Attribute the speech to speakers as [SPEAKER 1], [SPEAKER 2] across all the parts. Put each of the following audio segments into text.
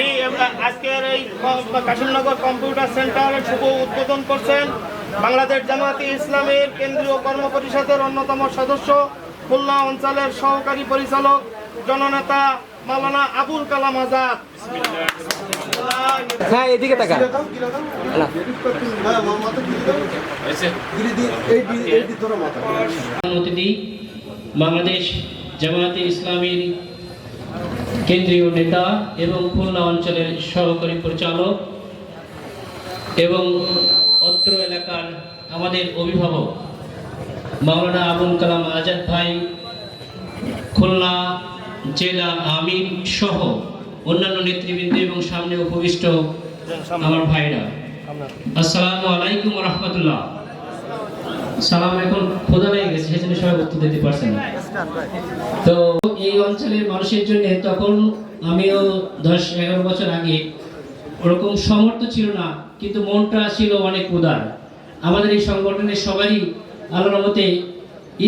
[SPEAKER 1] এই আজকের এই কাশিমনগর কম্পিউটার সেন্টার শুভ উদ্বোধন করছেন বাংলাদেশ জামায়াতে ইসলামের কেন্দ্রীয় কর্ম পরিষদের অন্যতম সদস্য খুলনা অঞ্চলের সহকারী পরিচালক জননেতা মাওলানা আবুল কালাম আজাদ।
[SPEAKER 2] হ্যাঁ এদিকে তাকা
[SPEAKER 3] বাংলাদেশ জামায়াতে ইসলামীর কেন্দ্রীয় নেতা এবং খুলনা অঞ্চলের সহকারী পরিচালক এবং অত্র এলাকার আমাদের অভিভাবক মাওলানা আবুল কালাম আজাদ ভাই, খুলনা জেলা আমির সহ অন্যান্য নেতৃবৃন্দ এবং সামনে উপবিষ্ট আমার ভাইরা। আসসালামু আলাইকুম রহমতুল্লাহ। সালাম এখন খোদা হয়ে গেছে, সেজন্য সবাই উত্তর দিতে পারছেন না। তো এই অঞ্চলের মানুষের জন্য তখন আমিও দশ এগারো বছর আগে ওরকম সমর্থ ছিল না, কিন্তু মনটা ছিল অনেক উদার। আমাদের এই সংগঠনের সবারই আল্লাহর মতে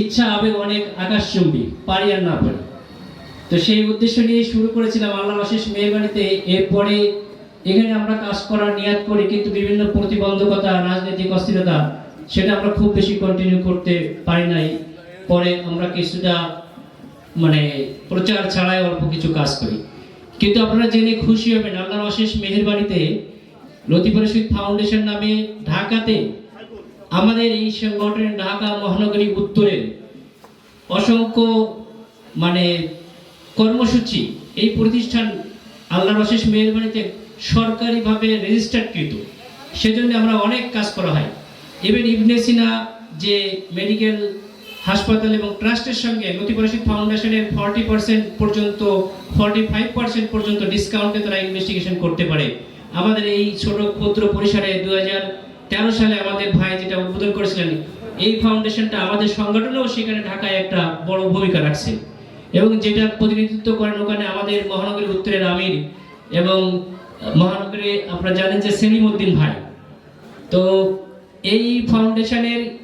[SPEAKER 3] ইচ্ছা, আবেগ অনেক আকাশচুম্বী, পারি আর না পারি। তো সেই উদ্দেশ্য নিয়ে শুরু করেছিলাম আল্লাহ অশেষ মেহরবানিতে। এরপরে এখানে আমরা কাজ করার নিয়াত করি, কিন্তু বিভিন্ন প্রতিবন্ধকতা, রাজনৈতিক অস্থিরতা সেটা আমরা খুব বেশি কন্টিনিউ করতে পারি নাই। পরে আমরা কিছুটা মানে প্রচার ছাড়াই অল্প কিছু কাজ করি। কিন্তু আপনারা জেনে খুশি হবেন, আল্লাহর অশেষ মেহেরবাড়িতে লতিফ রশিদ ফাউন্ডেশন নামে ঢাকাতে আমাদের এই সংগঠনের ঢাকা মহানগরী উত্তরের অসংখ্য মানে কর্মসূচি, এই প্রতিষ্ঠান আল্লাহর অশেষ মেহরবানিতে সরকারিভাবে রেজিস্টারকৃত সেজন্য আমরা অনেক কাজ করা হয়। ইভেন ইবনে সিনা যে মেডিকেল হাসপাতাল এবং ট্রাস্টের সঙ্গে লতিফ রশিদ ফাউন্ডেশনের ফর্টি পার্সেন্ট পর্যন্ত ফর্টি ফাইভ পার্সেন্ট পর্যন্ত ডিসকাউন্টে তারা ইনভেস্টিগেশন করতে পারে। আমাদের এই ছোট ক্ষুদ্র পরিসরে দু তেরো সালে আমাদের ভাই যেটা উদ্বোধন করেছিলেন, এই ফাউন্ডেশনটা আমাদের সংগঠনেও সেখানে ঢাকায় একটা বড় ভূমিকা রাখছে। এবং যেটা প্রতিনিধিত্ব করেন ওখানে আমাদের মহানগরী উত্তরের আমির এবং মহানগরী আপনারা জানেন যে সেলিম উদ্দিন ভাই। তো এই ফাউন্ডেশনের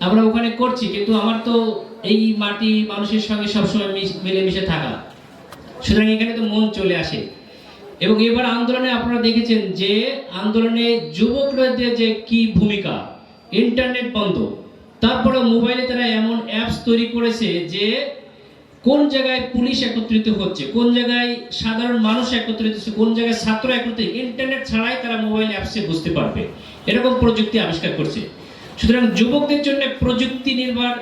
[SPEAKER 3] আমরা ওখানে করছি, কিন্তু আমার তো এই মাটি মানুষের সঙ্গে সবসময় মিশ- মিলেমিশে থাকা। সুতরাং এখানে তো মন চলে আসে। এবং এবার আন্দোলনে আপনারা দেখেছেন যে আন্দোলনে যুবকদের যে কি ভূমিকা, ইন্টারনেট বন্ধ। তারপরে মোবাইলে তারা এমন অ্যাপস তৈরি করেছে যে কোন জায়গায় পুলিশ একত্রিত হচ্ছে, কোন জায়গায় সাধারণ মানুষ একত্রিত হচ্ছে, কোন জায়গায় ছাত্র একত্রিত ইন্টারনেট ছাড়াই তারা মোবাইল অ্যাপসে বুঝতে পারবে। এরকম প্রযুক্তি আবিষ্কার করছে। সুতরাং যুবকদের জন্য প্রযুক্তি নির্ভর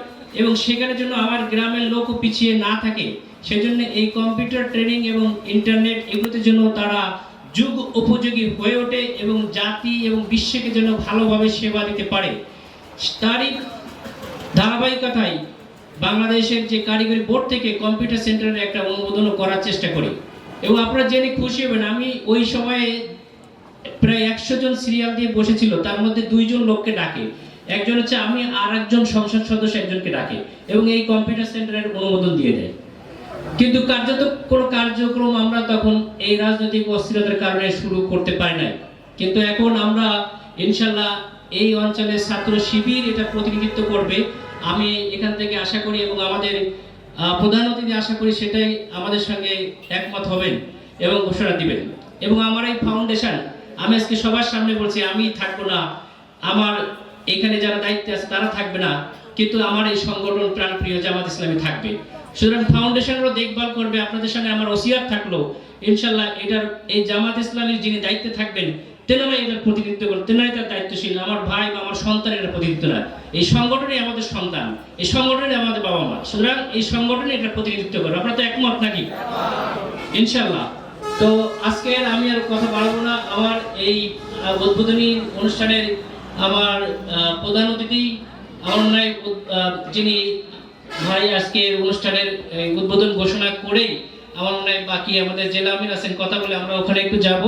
[SPEAKER 3] এবং সেখানের জন্য আমার গ্রামের লোকও পিছিয়ে না থাকে, সেজন্য এই কম্পিউটার ট্রেনিং এবং ইন্টারনেট এগুলোতে জন্য তারা যুগ উপযোগী হয়ে ওঠে এবং জাতি এবং বিশ্বকে যেন ভালোভাবে সেবা দিতে পারে। তারই ধারাবাহিকতায় বাংলাদেশের যে কারিগরি বোর্ড থেকে কম্পিউটার সেন্টারের একটা অনুমোদন করার চেষ্টা করি। এবং আপনারা জেনে খুশি হবেন, আমি ওই সময়ে প্রায় একশো জন সিরিয়াল দিয়ে বসেছিল, তার মধ্যে দুইজন লোককে ডাকে। একজন হচ্ছে আমি আর একজন সংসদ সদস্য একজনকে ডাকে এবং এই কম্পিউটার সেন্টারের অনুমোদন দিয়ে দেয়। কিন্তু কার্যত কোনো কার্যক্রম আমরা তখন এই রাজনৈতিক অস্থিরতার কারণে শুরু করতে পারি নাই। কিন্তু এখন আমরা, ইনশাল্লাহ, এই অঞ্চলের ছাত্র শিবির এটা প্রতিনিধিত্ব করবে। আমি এখান থেকে আশা করি এবং আমাদের প্রধান অতিথি আশা করি সেটাই আমাদের সঙ্গে একমত হবেন এবং ঘোষণা দিবেন। এবং আমার এই ফাউন্ডেশন আমি আজকে সবার সামনে বলছি, আমি থাকব না। আমার এখানে যারা দায়িত্বে আছে, তারা থাকবে না। কিন্তু আমার এই সংগঠন প্রাণপ্রিয় জামাত ইসলামী থাকবে। সুতরাং ফাউন্ডেশনেরও দেখভাল করবে, আপনাদের সঙ্গে আমার ওসিয়াত থাকল। ইনশাল্লাহ এটার, এই জামাত ইসলামীর যিনি দায়িত্বে থাকবেন, তেনারাই এটার প্রতিনিধিত্ব করবেন তেনারাই তার দায়িত্বশীল। আমার ভাই বা আমার সন্তান এটার প্রতিনিধিত্ব না। এই সংগঠনই আমাদের সন্তান। এই সংগঠনই আমাদের বাবা মা সুতরাং এই সংগঠনই এটার প্রতিনিধিত্ব করবে। আপনারা তো একমত নাকি? ইনশাল্লাহ তো আজকে আমি আর কথা বাড়াবো না। আমার এই উদ্বোধনী অনুষ্ঠানের আমার প্রধান অতিথি আহ, যিনি ভাই আজকে অনুষ্ঠানের উদ্বোধন ঘোষণা করেই আমার মনে হয় বাকি আমাদের জেলা আমির আছেন কথা বলে আমরা ওখানে একটু যাব।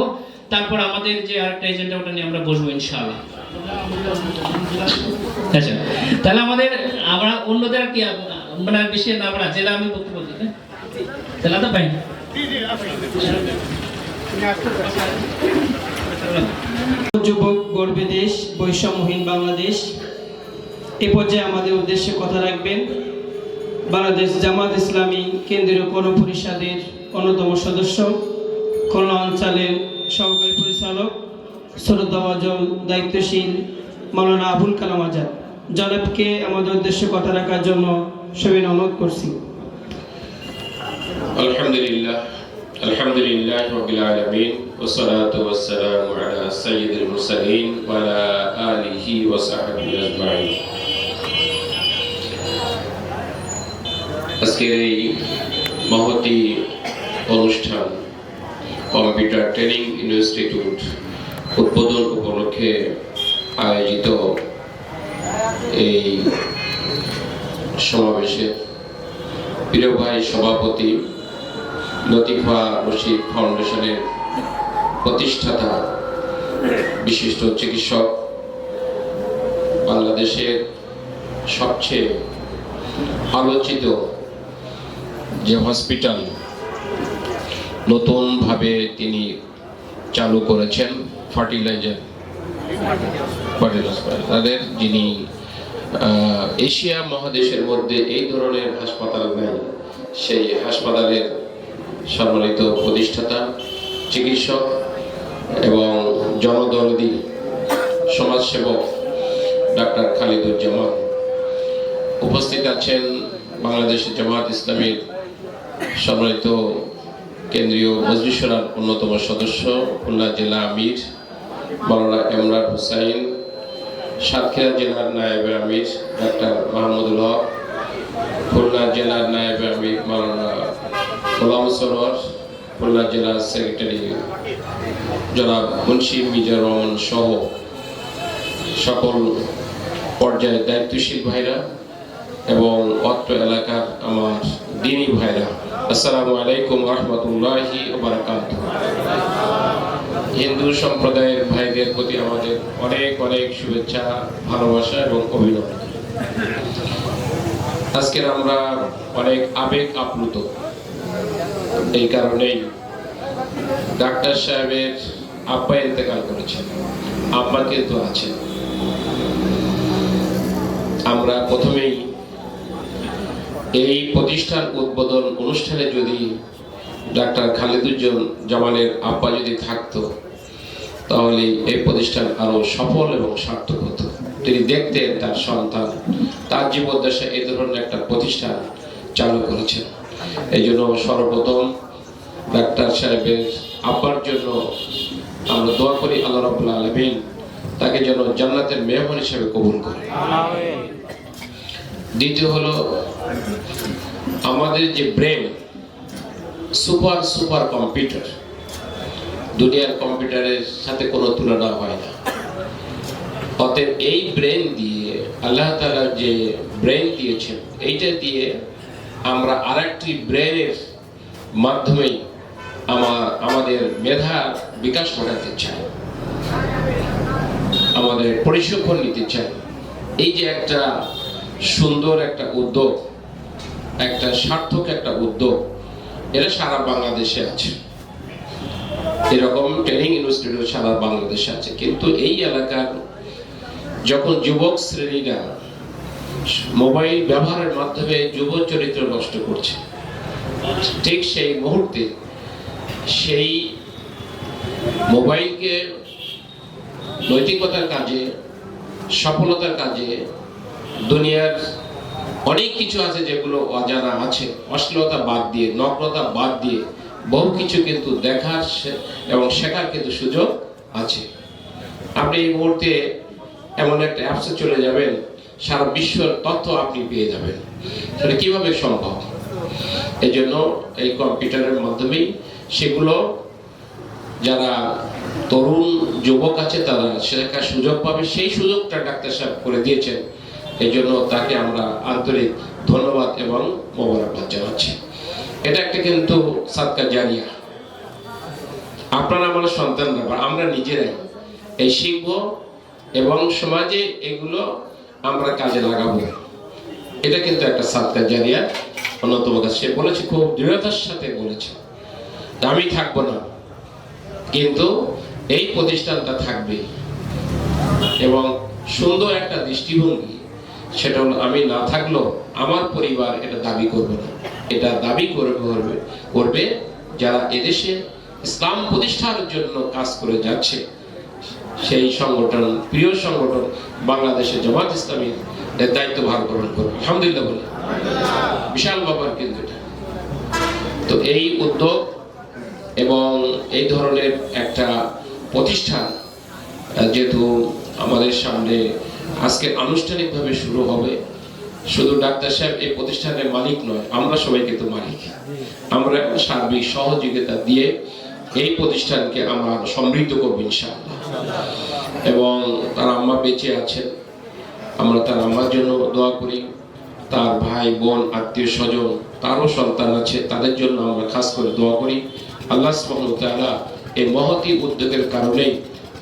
[SPEAKER 3] তারপর আমাদের যে আরেকটা এজেন্ডা ওটা নিয়ে আমরা বসবো ইনশাআল্লাহ। আচ্ছা তাহলে আমাদের আমরা অন্যদের কি মানে বেশি না আমরা জেলা আমি বক্তব্য দিই
[SPEAKER 4] দেশ, বৈষম্যহীন বাংলাদেশ, এ পর্যায়ে আমাদের উদ্দেশ্যে কথা রাখবেন। বাংলাদেশ জামাত ইসলামী কেন্দ্রীয় কর্ম পরিষদের অন্যতম সদস্য, খুলনা অঞ্চলের সহকারী পরিচালক শ্রদ্ধাভাজন দায়িত্বশীল মাওলানা আবুল কালাম আজাদ। জনাবকে আমাদের উদ্দেশ্যে কথা রাখার জন্য সবিন অনুরোধ করছি।
[SPEAKER 5] الحمد لله الحمد لله رب العالمين والصلاة والسلام على سيد المرسلين وعلى آله وصحبه أجمعين আজকের এই মহতি অনুষ্ঠান কম্পিউটার ট্রেনিং ইনস্টিটিউট উদ্বোধন উপলক্ষে আয়োজিত এই সমাবেশে প্রিয় ভাই সভাপতি লতিফা রশিদ ফাউন্ডেশনের প্রতিষ্ঠাতা, বিশিষ্ট চিকিৎসক, বাংলাদেশের সবচেয়ে আলোচিত যে হসপিটাল নতুনভাবে তিনি চালু করেছেন, ফার্টিলাইজার তাদের যিনি এশিয়া মহাদেশের মধ্যে এই ধরনের হাসপাতাল নাই, সেই হাসপাতালের সম্মানিত প্রতিষ্ঠাতা, চিকিৎসক এবং জনদরদি সমাজসেবক ডাক্তার খালিদুজ্জামান উপস্থিত আছেন বাংলাদেশ জামাত ইসলামীর সম্মানিত কেন্দ্রীয় মজলিসরার অন্যতম সদস্য, খুলনা জেলা আমির মাওলানা এমরান হুসাইন, সাতক্ষীরা জেলার নায়েব আমির ডাক্তার মাহমুদুল হক, খুলনা জেলার নায়েব আমির গোলাম সরোয়ার খুলনা জেলার সেক্রেটারি জনাব মুন্সি মিজার রহমান সহ সকল পর্যায়ের দায়িত্বশীল ভাইরা এবং অত্র এলাকার আমার দিনী ভাইরা, আসসালামু আলাইকুম রহমতুল্লাহি হিন্দু সম্প্রদায়ের ভাইদের প্রতি আমাদের অনেক অনেক শুভেচ্ছা, ভালোবাসা এবং অভিনন্দন। আজকের আমরা অনেক আবেগ আপ্লুত এই কারণেই ডাক্তার সাহেবের আব্বা ইন্তেকাল করেছেন। আব্বা কিন্তু আছেন। আমরা প্রথমেই এই প্রতিষ্ঠান উদ্বোধন অনুষ্ঠানে যদি ডাক্তার খালিদুজ্জন জামানের আব্বা যদি থাকতো, তাহলে এই প্রতিষ্ঠান আরও সফল এবং সার্থক হতো। তিনি দেখতেন তার সন্তান, তার জীবদ্দশা এই ধরনের একটা প্রতিষ্ঠান চালু করেছেন। এই জন্য সর্বপ্রথম ডাক্তার সাহেবের আব্বার জন্য আমরা দোয়া করি আল্লাহ রাবুল্লাহ আলমিন তাকে যেন জান্নাতের মেহমান হিসেবে কবুল করে। দ্বিতীয় হলো আমাদের যে ব্রেন সুপার সুপার কম্পিউটার দুনিয়ার কম্পিউটারের সাথে কোনো তুলনা হয় না। অতএব এই ব্রেন দিয়ে আল্লাহ তাআলা যে ব্রেন দিয়েছেন এইটা দিয়ে আমরা আরেকটি ব্রেনের মাধ্যমেই আমার, আমাদের মেধার বিকাশ ঘটাতে চাই আমাদের পরিসংখ্যান নিতে চাই এই যে একটা সুন্দর একটা উদ্যোগ, একটা সার্থক একটা উদ্যোগ, এটা সারা বাংলাদেশে আছে। এরকম ট্রেনিং ইনস্টিটিউট সারা বাংলাদেশে আছে। কিন্তু এই এলাকার যখন যুবক শ্রেণীরা মোবাইল ব্যবহারের মাধ্যমে যুব চরিত্র নষ্ট করছে, ঠিক সেই মুহূর্তে সেই মোবাইলকে নৈতিকতার কাজে, সফলতার কাজে দুনিয়ার অনেক কিছু আছে যেগুলো অজানা আছে। অশ্লীলতা বাদ দিয়ে, নগ্নতা বাদ দিয়ে বহু কিছু কিন্তু দেখার এবং শেখার কিন্তু সুযোগ আছে। আপনি এই মুহূর্তে এমন একটা অ্যাপসে চলে যাবেন, সারা বিশ্বর তথ্য আপনি পেয়ে যাবেন। তাহলে কীভাবে সম্ভব? এই জন্য এই কম্পিউটারের মাধ্যমেই সেগুলো যারা তরুণ যুবক আছে, তারা শেখার সুযোগ পাবে। সেই সুযোগটা ডাক্তার সাহেব করে দিয়েছেন। এই জন্য তাকে আমরা আন্তরিক ধন্যবাদ এবং মোবারকবাদ জানাচ্ছি। এটা একটা কিন্তু সাদকা জারিয়া। আপনারা আমার সন্তানরা বা আমরা নিজেরাই এই শিখব এবং সমাজে এগুলো আমরা কাজে লাগাবো। এটা কিন্তু একটা সাদকা জারিয়া। অন্যতম কাজ সে বলেছে, খুব দৃঢ়তার সাথে বলেছে। আমি থাকব না। কিন্তু এই প্রতিষ্ঠানটা থাকবে। এবং সুন্দর একটা দৃষ্টিভঙ্গি, সেটা হলো আমি না থাকলেও আমার পরিবার এটা দাবি করবে না। এটা দাবি করবে করবে যারা এদেশে ইসলাম প্রতিষ্ঠার জন্য কাজ করে যাচ্ছে। সেই সংগঠন, প্রিয় সংগঠন বাংলাদেশের জামাত ইসলামীর এর দায়িত্বভার গ্রহণ করবে। আলহামদুলিল্লাহ বলে। বিশাল ব্যাপার কিন্তু এটা। তো এই উদ্যোগ এবং এই ধরনের একটা প্রতিষ্ঠান যেহেতু আমাদের সামনে আজকে আনুষ্ঠানিকভাবে শুরু হবে, শুধু ডাক্তার সাহেব এই প্রতিষ্ঠানের মালিক নয়, আমরা সবাই কিন্তু মালিক। আমরা সার্বিক সহযোগিতা দিয়ে এই প্রতিষ্ঠানকে আমরা সমৃদ্ধ করব ইনশাআল্লাহ। এবং তার আম্মা বেঁচে আছেন। আমরা তার আম্মার জন্য দোয়া করি। তার ভাই, বোন আত্মীয় স্বজন তারও সন্তান আছে, তাদের জন্য আমরা খাস করে দোয়া করি। আল্লাহ সুবহানাহু এই মহতি উদ্যোগের কারণেই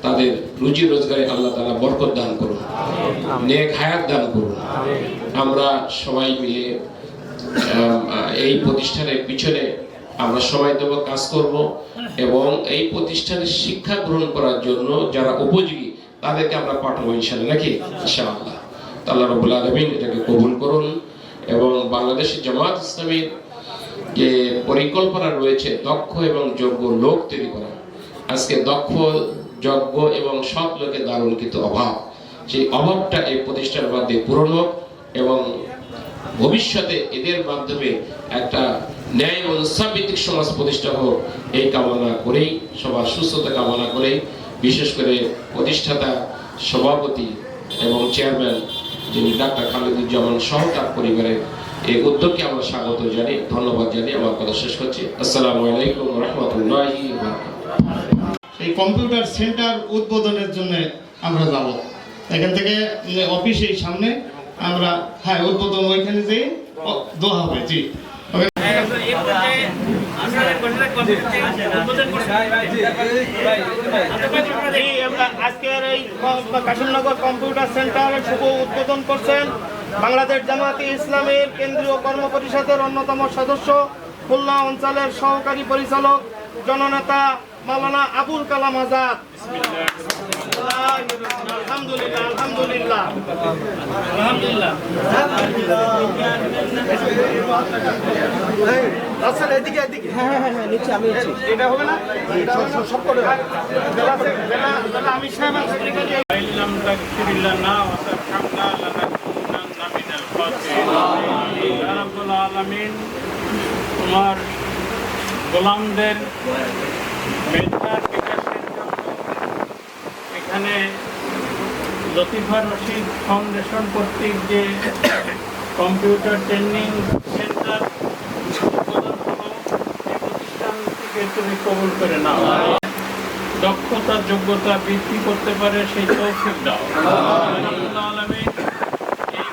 [SPEAKER 5] তাদের রুজি রোজগারে আল্লাহ তাআলা বরকত দান করুন। নেক হায়াত দান করুন। আমরা সবাই মিলে এই প্রতিষ্ঠানের পিছনে আমরা সময় দেব কাজ করব এবং এই প্রতিষ্ঠানের শিক্ষা গ্রহণ করার জন্য যারা উপযোগী তাদেরকে আমরা পাঠাবো ইনশাআল্লাহ নাকি? ইনশাআল্লাহ। আল্লাহ রবুল আলমিন এটাকে কবুল করুন এবং বাংলাদেশের জামাত ইসলামীর যে পরিকল্পনা রয়েছে, দক্ষ এবং যোগ্য লোক তৈরি করা। আজকে দক্ষ, যোগ্য এবং সৎ লোকের দারুণ কিন্তু অভাব। সেই অভাবটা এই প্রতিষ্ঠান বাদে পূরণ হোক এবং ভবিষ্যতে এদের মাধ্যমে একটা ন্যায় এবং সমাজ প্রতিষ্ঠা হোক, এই কামনা করেই, সবার সুস্থতা কামনা করেই বিশেষ করে প্রতিষ্ঠাতা, সভাপতি এবং চেয়ারম্যান যিনি ডাক্তার খালেদুজ্জামান সহ তার পরিবারের এই উদ্যোগকে আমরা স্বাগত জানি, ধন্যবাদ জানি, আমার কথা শেষ করছি। আসসালামু আলাইকুম রহমতুল্লাহি
[SPEAKER 1] এই কম্পিউটার সেন্টার উদ্বোধনের জন্য আমরা যাব। এখান থেকে অফিসের সামনে আমরা হ্যাঁ উদ্বোধন ওইখানে যেয়ে দোয়া হবে, জি এই আমরা- আজকের এই ক- কাশিমনগর কম্পিউটার সেন্টার শুভ উদ্বোধন করছেন বাংলাদেশ জামাতে ইসলামের কেন্দ্রীয় কর্ম পরিষদের অন্যতম সদস্য খুলনা অঞ্চলের সহকারী পরিচালক জননেতা মাওলানা আবুল কালাম আজাদ। আলহামদুলিল্লাহ আলহামদুলিল্লাহ। হ্যাঁ হ্যাঁ হ্যাঁ আমি
[SPEAKER 6] تغفر لنا وترحمنا لنكونن من الخاسرين يا رب العالمين তোমার গোলামদের মেধার বিকাশের জন্য এখানে লতিফা রশিদ ফাউন্ডেশন কর্তৃক যে কম্পিউটার ট্রেনিং সেন্টার উদ্বোধন হলো এই প্রতিষ্ঠানটিকে তুমি কবুল করে নাও দক্ষতা যোগ্যতা বৃদ্ধি করতে পারে সেই তৌফিক দাও। এই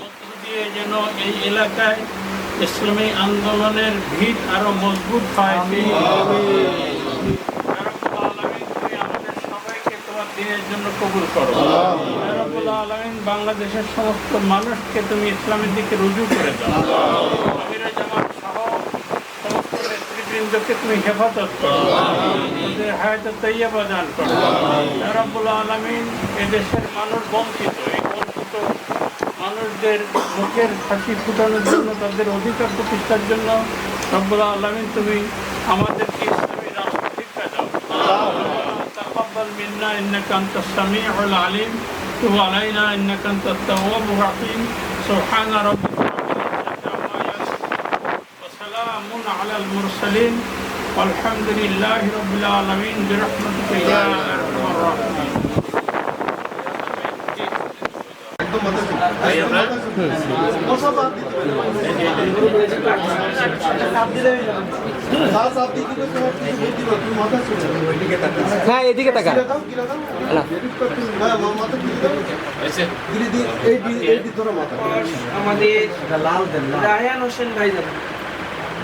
[SPEAKER 6] মধ্য দিয়ে যেন এই এলাকায় ইসলামী আন্দোলনের ভিত আরও মজবুত হয়। কবুল করো। আলামিন, বাংলাদেশের সমস্ত মানুষকে তুমি ইসলামের দিকে রুজু করে দাও আমিরা জামাত সহ সমস্ত বৃন্দকে তুমি হেফাজত করো। ওদের হায়াতে তৈয়াবা দান করো। রব্বুল আলমিন এদেশের মানুষ বঞ্চিত, এই বঞ্চিত মানুষদের মুখের ফাঁসি ফুটানোর জন্য, তাদের অধিকার প্রতিষ্ঠার জন্য রব্বুল্লাহ আলমিন তুমি আমাদের ইসলামী রাষ্ট্র আলিম। তুব আলাইনা, ইন্নাকা আনতাত তাওয়াবুর على المرسلين والحمد لله رب العالمين برحمتك يا ارحم الراحمين
[SPEAKER 2] হ্যাঁ এদিকে তাকা না
[SPEAKER 4] আমাদের রায়হান হোসেন ভাইজান
[SPEAKER 7] স্থানীয় যারা কয়লা